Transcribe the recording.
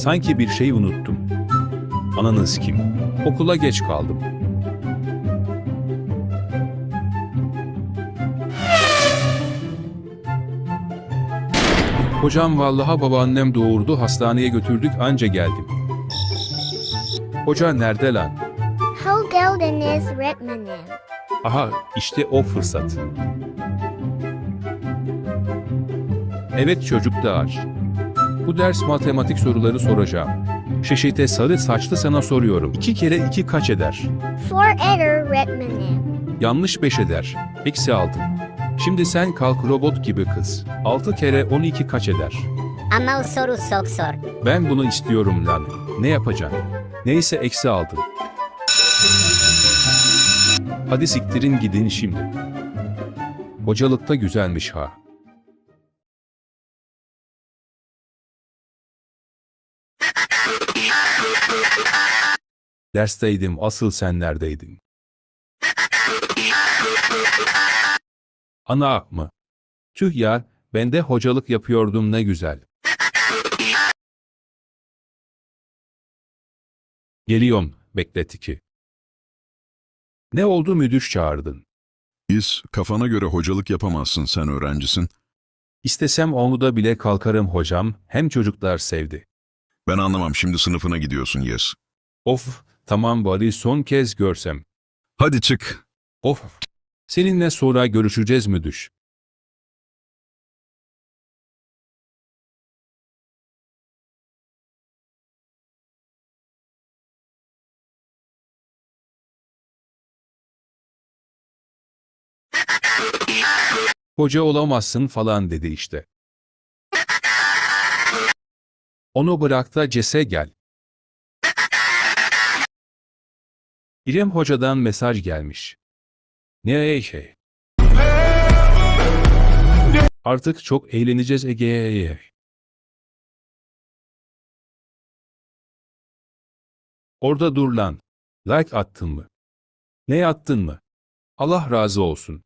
Sanki bir şey unuttum. Ananız kim? Okula geç kaldım. Hocam vallaha babaannem doğurdu hastaneye götürdük anca geldim. Hoca nerede lan? How geldiniz öğretmenim? Aha işte o fırsat. Evet çocuk da aç. Bu ders matematik soruları soracağım. Şeşite sarı saçlı sana soruyorum. İki kere iki kaç eder? Four eder öğretmenim. Yanlış beş eder. Eksi aldın. Şimdi sen kalk robot gibi kız. Altı kere on iki kaç eder? Ama o soru çok zor. Ben bunu istiyorum lan. Ne yapacaksın? Neyse eksi aldın. Hadi siktirin gidin şimdi. Hocalıkta güzelmiş ha. Dersteydim asıl sen neredeydin? Ana mı? Tüh ya, ben de hocalık yapıyordum ne güzel. Geliyorum, beklet iki. Ne oldu müdür çağırdın? İz, kafana göre hocalık yapamazsın sen öğrencisin. İstesem onu da bile kalkarım hocam, hem çocuklar sevdi. Ben anlamam şimdi sınıfına gidiyorsun Yes. Of, tamam bari son kez görsem. Hadi çık. Of, seninle sonra görüşeceğiz müdür. Hoca olamazsın falan dedi işte. Onu bırak da Ces'e gel. İrem Hoca'dan mesaj gelmiş. Ne şey? Artık çok eğleneceğiz Ege'ye. Orada dur lan. Like attın mı? Ne attın mı? Allah razı olsun.